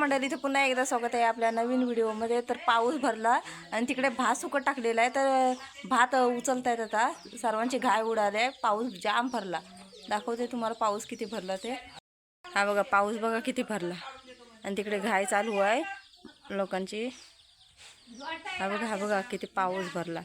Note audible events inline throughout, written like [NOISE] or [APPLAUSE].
मंडळी इथे पुन्हा एकदा स्वागत आहे आपल्या नवीन व्हिडिओमध्ये. तर पाऊस भरला आणि तिकडे भात सुकट टाकलेला आहे. तर भात उचलतायत आता. सर्वांची घाय उडाले. पाऊस जाम भरला. दाखवते तुम्हाला पाऊस किती भरला ते. हा बघा पाऊस बघा किती भरला. आणि तिकडे घाय चालू आहे लोकांची. हा बघा हा बघा किती पाऊस भरला.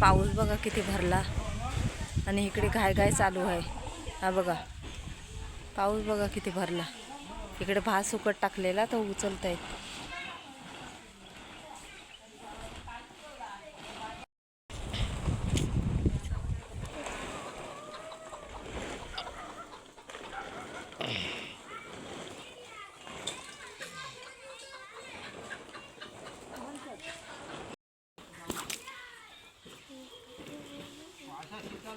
पाऊस बघा किती भरला. आणि इकडे घाय घाय चालू आहे. हा बघा. पाऊस बघा किती भरला. इकडे भात सुकट टाकलेला तो उचलत आहेत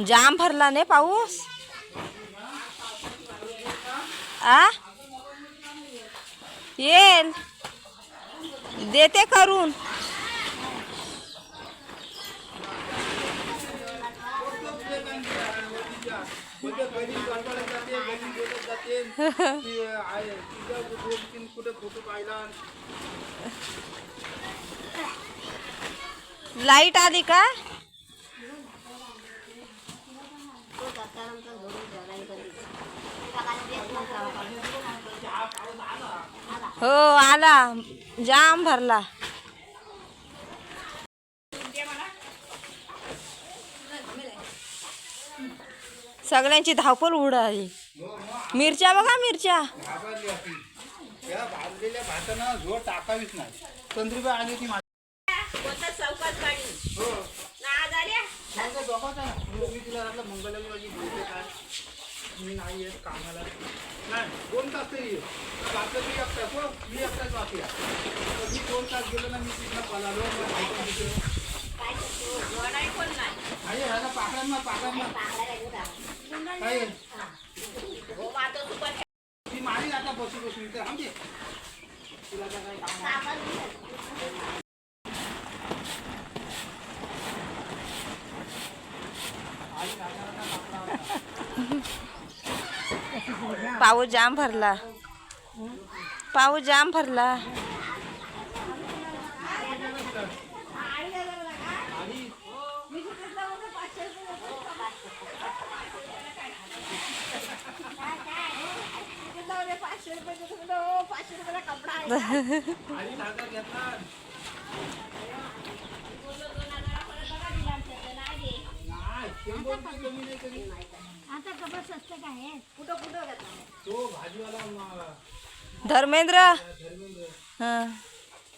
जाम भरला ने पाऊस? आ? येल? देते करून? फ़ोटो [LAUGHS] लाइट आली का? हो आला. जाम भरला. सगळ्यांची धावपळ उडाली. मिरच्या बघा मिरच्या. भाजलेल्या भाताना झोड टाकावीच नाही. चंद्रीबाई आली ती माझी हो. मग तो दोघांचा ना. मी माझी काय नाही येत कामाला. नाही दोन तास तरी ये. बाकी मी एकटाच हो. मी एकटाच बाकी आहे. तर मी दोन तास गेलो ना मी तिथनं पळालो मग ऐकून तिथे. आहे ह्याला पाकड्यांना पाकड्यांना काय ती मारी आता बसू बसून इथे. आमची तुला काय काम आहे? पाऊस जाम भरला. पाऊस जाम भरला. शंभर रुपये कमी [LAUGHS] नाही कधी आता कबर स्वस्त काय आहे तो भाजीवाला म- धर्मेंद्र? धर्मेंद्र हं.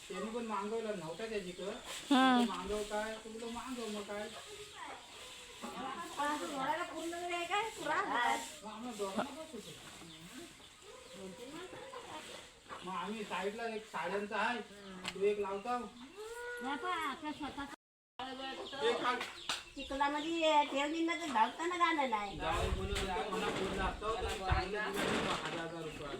त्यांनी पण मागवला नव्हता त्याच्याकडं हं. मागव काय तुला मागव मग काय. आम्ही साईडला एक साड्यांचा आहे तो एक लावता. आपल्या. चिखलामध्ये ठेवली ना तर धावताना गाणं नाही. जावई बोलवले, "आ, मला फोन लागतो तर चांगले दिले तर हजार हजार रुपये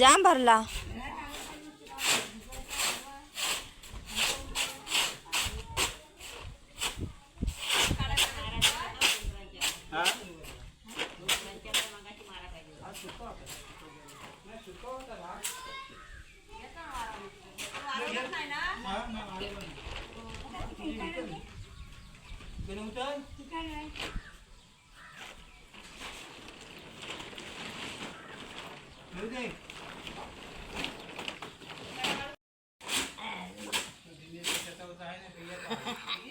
जाम भरला। नाही, आलेलं नाही. इकडे उतर. येऊ दे. त्याच्यावर आहे ना, ते येत आहे.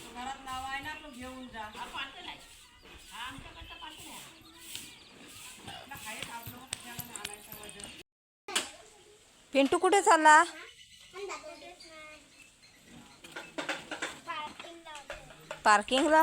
आधी कोणाला असते? ताराई ओरडतात यांची काय ना जगन्नाथ आता द्या मला हा नाही थांबायचं पिंटू कुठे चालला? पार्किंगला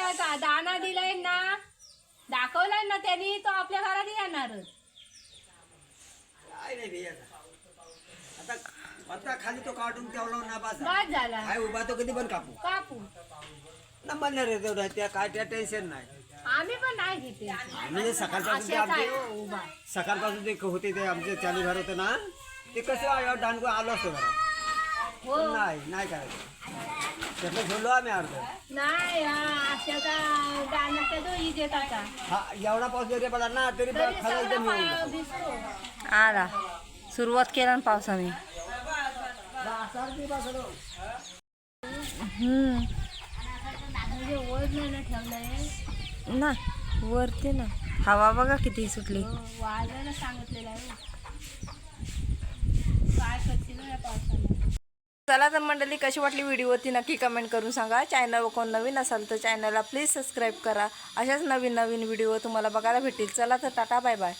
ठेवायचा दाना दिलाय ना. दाखवलाय ना त्यांनी तो आपल्या घरात येणारच. काय नाही भैया आता आता खाली तो काढून ठेवला ना बस. बाद झाला. काय उभा तो कधी पण कापू. कापू. नंबर नाही रे तेवढा त्या काय त्या टेन्शन नाही. आम्ही पण नाही घेते. म्हणजे सकाळपासून ते असेच आहे आमचे हो, उभा. सकाळपासून ते होते ते आमचे चालू घर होते ना ते कसं दांडगो आलो असतो घरात. पण नाही नाही करायचं. त्यातलं झोडलो आम्ही अर्ध. नाही हा आता हा एवढा पाऊस जरी पडला ना तरी तरी खाला सगळं एकदम येऊन पा- जातो. भिजतो आला. सुरुवात केला ना पावसाने. हम्म. म्हणजे नाही ना ठेवलंय. ना वरती ना. हवा बघा किती सुटली. वाजायला सांगितलेलं आहे. हो. काय करतील हो या पावसाला चला तर मंडळी कशी वाटली व्हिडिओवरती नक्की कमेंट करून सांगा. चॅनलवर कोण नवीन असाल तर चॅनलला प्लीज सबस्क्राईब करा. अशाच नवीन नवीन व्हिडिओ तुम्हाला बघायला भेटतील. चला तर टाटा बाय बाय